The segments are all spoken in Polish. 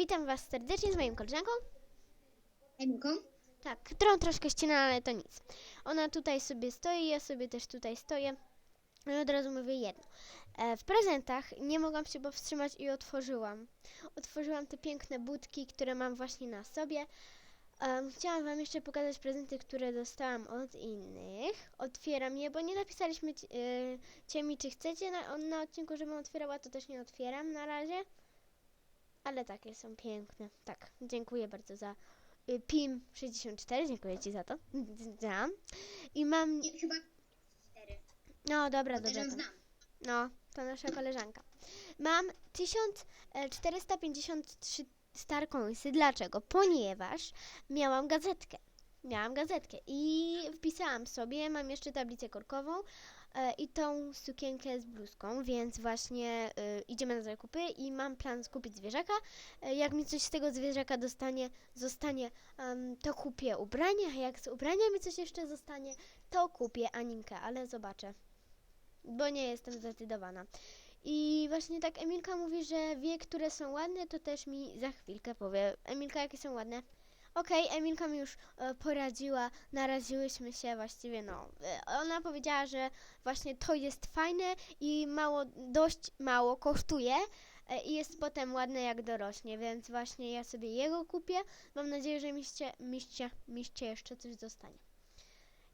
Witam Was serdecznie z moją koleżanką. Emilką? Tak, którą troszkę ścina, ale to nic. Ona tutaj sobie stoi, ja sobie też tutaj stoję. No i od razu mówię jedno. E, w prezentach nie mogłam się powstrzymać i otworzyłam. Otworzyłam te piękne budki, które mam właśnie na sobie. Em, chciałam Wam jeszcze pokazać prezenty, które dostałam od innych. Otwieram je, bo nie napisaliśmy ci- e, ciemi, czy chcecie na, na odcinku, żebym otwierała, to też nie otwieram na razie. Ale takie są piękne. Tak, dziękuję bardzo za y, PIM64, dziękuję Ci za to. Za. I mam. Nie, chyba cztery. No dobra, też dobra. to- znam. No, to nasza koleżanka. Mam 1453 star coinsy. Dlaczego? Ponieważ miałam gazetkę. Miałam gazetkę i wpisałam sobie, mam jeszcze tablicę korkową e, i tą sukienkę z bluzką, więc właśnie e, idziemy na zakupy i mam plan skupić zwierzaka. E, jak mi coś z tego zwierzaka dostanie, zostanie, to kupię ubranie, a jak z ubrania mi coś jeszcze zostanie, to kupię Aninkę, ale zobaczę bo nie jestem zdecydowana. I właśnie tak Emilka mówi, że wie, które są ładne, to też mi za chwilkę powie. Emilka, jakie są ładne? Okej, Emilka mi już e, poradziła, naraziłyśmy się właściwie, no. E, ona powiedziała, że właśnie to jest fajne i mało, dość mało kosztuje e, i jest potem ładne jak dorośnie, więc właśnie ja sobie jego kupię. Mam nadzieję, że miście, miście, miście jeszcze coś zostanie.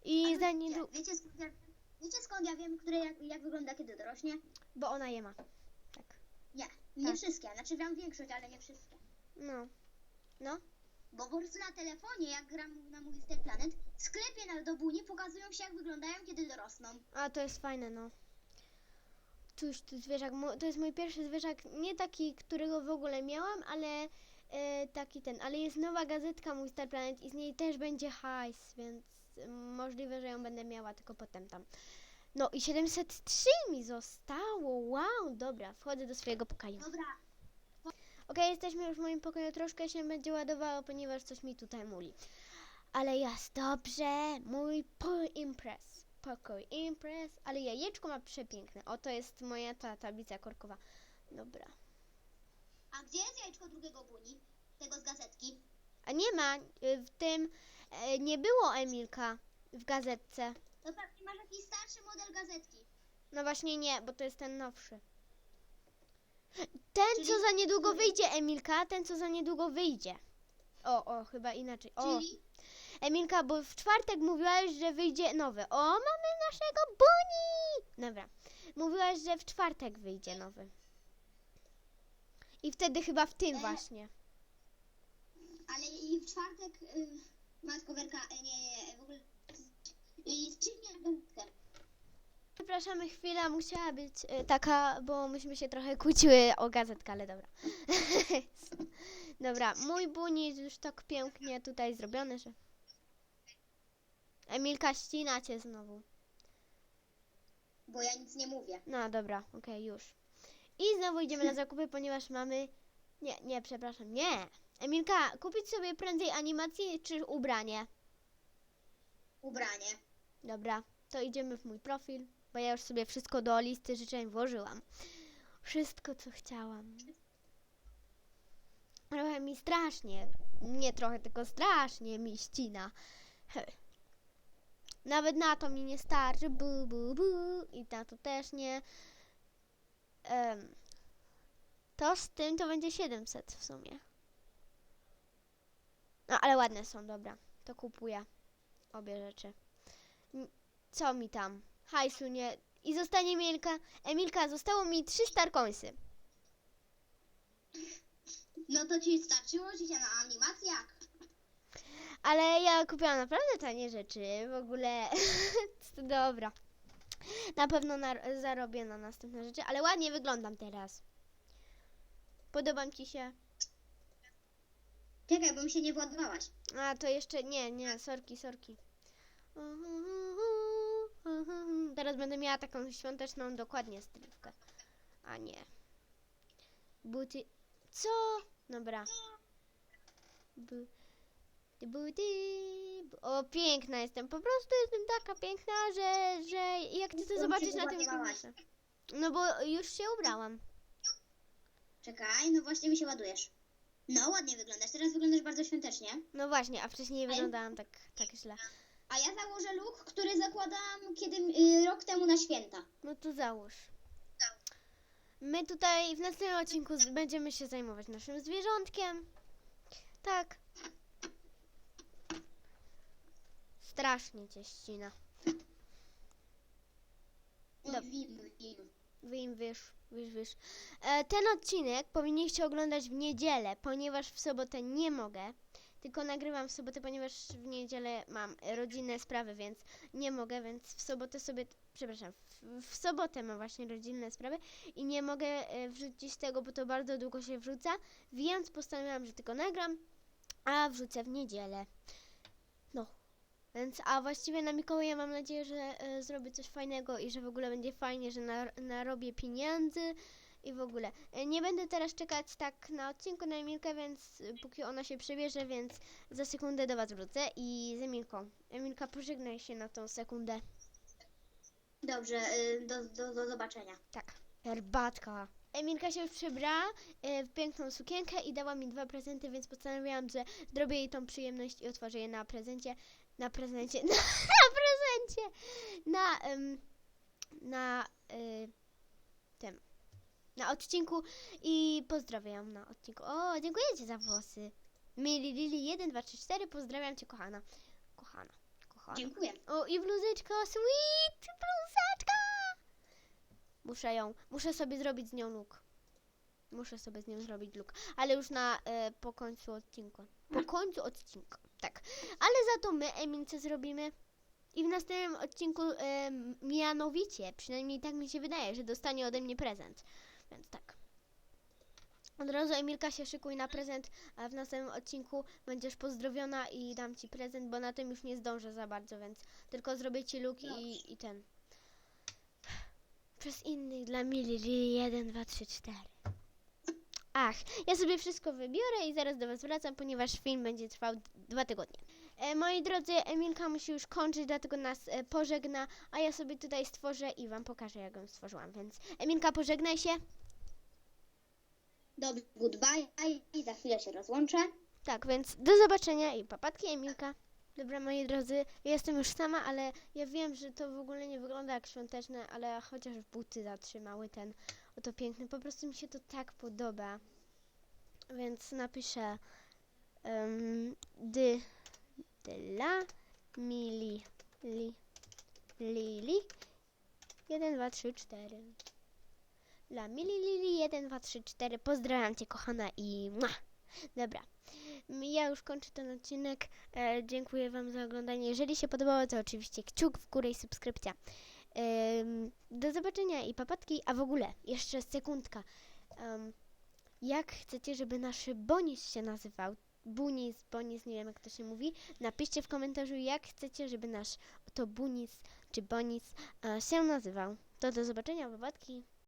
I za wiecie, niedługo, wiecie, skąd ja, wiecie skąd ja wiem, które jak, jak wygląda kiedy dorośnie? bo ona je ma. Tak. Nie, nie Tak. wszystkie. Znaczy wiem większość, ale nie wszystkie. No. No. Bo po prostu na telefonie, jak gram na mój Planet, w sklepie na Dobunie pokazują się jak wyglądają kiedy dorosną. A to jest fajne, no. Cóż, tu zwierzak, to jest mój pierwszy zwierzak, nie taki, którego w ogóle miałam, ale e, taki ten, ale jest nowa gazetka mój Star Planet i z niej też będzie hajs, więc możliwe, że ją będę miała tylko potem tam. No i 703 mi zostało, wow, dobra, wchodzę do swojego pokoju. Dobra, Okej, jesteśmy już w moim pokoju, troszkę się będzie ładowało, ponieważ coś mi tutaj muli. Ale jest dobrze, mój pokój imprez. Pokój imprez, ale jajeczko ma przepiękne. O, to jest moja ta tablica korkowa. Dobra. a gdzie jest jajeczko drugiego buni? Tego z gazetki? A nie ma, y, w tym e, nie było Emilka w gazetce. To pewnie masz jakiś starszy model gazetki. No właśnie nie, bo to jest ten nowszy. Ten, Czyli- co za niedługo wyjdzie, Emilka, ten, co za niedługo wyjdzie. O, o, chyba inaczej. O. Czyli Emilka, bo w czwartek mówiłaś, że wyjdzie nowy. O, mamy naszego Buni! Dobra. Mówiłaś, że w czwartek wyjdzie nowy. I wtedy chyba w tym E. właśnie. Ale i w czwartek y, matko Werka, e, nie, nie, w ogóle i z czym miałem? Przepraszamy, chwila musiała być y, taka, bo myśmy się trochę kłóciły o gazetkę, ale dobra. dobra, mój Buni jest już tak pięknie tutaj zrobiony, że... Emilka, ścina cię znowu. Bo ja nic nie mówię. No dobra, okej, już. I znowu idziemy na zakupy, ponieważ mamy. Nie, nie, przepraszam, nie. Emilka, kupić sobie prędzej animację czy ubranie? Ubranie. Dobra, to idziemy w mój profil, bo ja już sobie wszystko do listy życzeń włożyłam. Wszystko, co chciałam. Trochę mi strasznie, nie trochę, tylko strasznie mi ścina. Nawet na to mi nie starczy, bu, bu, bu, i na to też nie. Em, to z tym to będzie 700 w sumie. No, ale ładne są, dobra. To kupuję obie rzeczy. Co mi tam? Hajsu nie. I zostanie Emilka. Emilka, zostało mi 3 star coinsy. No to ci starczyło dzisiaj na animacjach? Ale ja kupiłam naprawdę tanie rzeczy. W ogóle. to dobra. Na pewno na, zarobię na następne rzeczy, ale ładnie wyglądam teraz. Podobam ci się? Czekaj, bo mi się nie władowałaś. A to jeszcze nie, nie, sorki, sorki. Teraz będę miała taką świąteczną dokładnie stylówkę. A nie. Buty. Co? Dobra. Bu... Buty. bu- O, piękna jestem. Po prostu jestem taka piękna, że, że jak chcę się zobaczyć na tym filmie. No bo już się ubrałam. Czekaj, no właśnie mi się ładujesz. No, ładnie wyglądasz. Teraz wyglądasz bardzo świątecznie. No właśnie, a wcześniej wyglądałam tak, tak źle. A ja założę look, który zakładam kiedy y, rok temu na święta. No to załóż. My tutaj w następnym odcinku z- będziemy się zajmować naszym zwierzątkiem. Tak. Strasznie cię ścina. Dob- Wim, wim. Wym, wysz, wysz, wysz. E, ten odcinek powinniście oglądać w niedzielę, ponieważ w sobotę nie mogę. Tylko nagrywam w sobotę, ponieważ w niedzielę mam rodzinne sprawy, więc nie mogę, więc w sobotę sobie, przepraszam, w, w sobotę mam właśnie rodzinne sprawy i nie mogę e, wrzucić tego, bo to bardzo długo się wrzuca, więc postanowiłam, że tylko nagram, a wrzucę w niedzielę. No. Więc, a właściwie na Mikołaja mam nadzieję, że e, zrobię coś fajnego i że w ogóle będzie fajnie, że nar- narobię pieniędzy i w ogóle. E, nie będę teraz czekać tak na odcinku na Emilkę, więc e, póki ona się przebierze, więc za sekundę do Was wrócę i z Emilką. Emilka, pożegnaj się na tą sekundę. Dobrze, y, do, do, do zobaczenia. Tak, herbatka. Emilka się już przebrała e, w piękną sukienkę i dała mi dwa prezenty, więc postanowiłam, że zrobię jej tą przyjemność i otworzę je na prezencie. Na prezencie. Na, na prezencie! Na. em, na. y, tym. Na odcinku i pozdrawiam na odcinku. O, dziękuję Ci za włosy. Mili Lili 1, 2, 3, 4. Pozdrawiam Cię, kochana. Kochana. Kochana. Dziękuję. O, i bluzeczka, sweet bluzeczka! Muszę ją, muszę sobie zrobić z nią look. Muszę sobie z nią zrobić look, ale już na, e, po końcu odcinka. Po końcu odcinka, tak. Ale za to my Emilce zrobimy i w następnym odcinku e, mianowicie, przynajmniej tak mi się wydaje, że dostanie ode mnie prezent. Więc tak. Od razu Emilka się szykuj na prezent, a w następnym odcinku będziesz pozdrowiona i dam ci prezent, bo na tym już nie zdążę za bardzo, więc tylko zrobię ci look i, i ten. Przez innych dla Mili 1, 2, 3, 4. Ach, ja sobie wszystko wybiorę i zaraz do Was wracam, ponieważ film będzie trwał dwa tygodnie. E, moi drodzy, Emilka musi już kończyć, dlatego nas e, pożegna, a ja sobie tutaj stworzę i Wam pokażę, jak ją stworzyłam. Więc Emilka, pożegnaj się. Dobrze, goodbye. I za chwilę się rozłączę. Tak, więc do zobaczenia i papatki Emilka. Dobra, moi drodzy, ja jestem już sama, ale ja wiem, że to w ogóle nie wygląda jak świąteczne, ale chociaż buty zatrzymały ten oto piękny, po prostu mi się to tak podoba. Więc napiszę um, dy, dla mili li, lili 1, 2, 3, 4 dla mili lili 1, 2, 3, 4 pozdrawiam Cię kochana i mua. Dobra. Ja już kończę ten odcinek. E, dziękuję Wam za oglądanie. Jeżeli się podobało, to oczywiście kciuk w górę i subskrypcja. Em, do zobaczenia i papatki. A w ogóle, jeszcze sekundka. Em, jak chcecie, żeby nasz bonis się nazywał? Bunis, bonis, nie wiem jak to się mówi. Napiszcie w komentarzu, jak chcecie, żeby nasz to bunis czy bonis e, się nazywał. To do zobaczenia, papatki.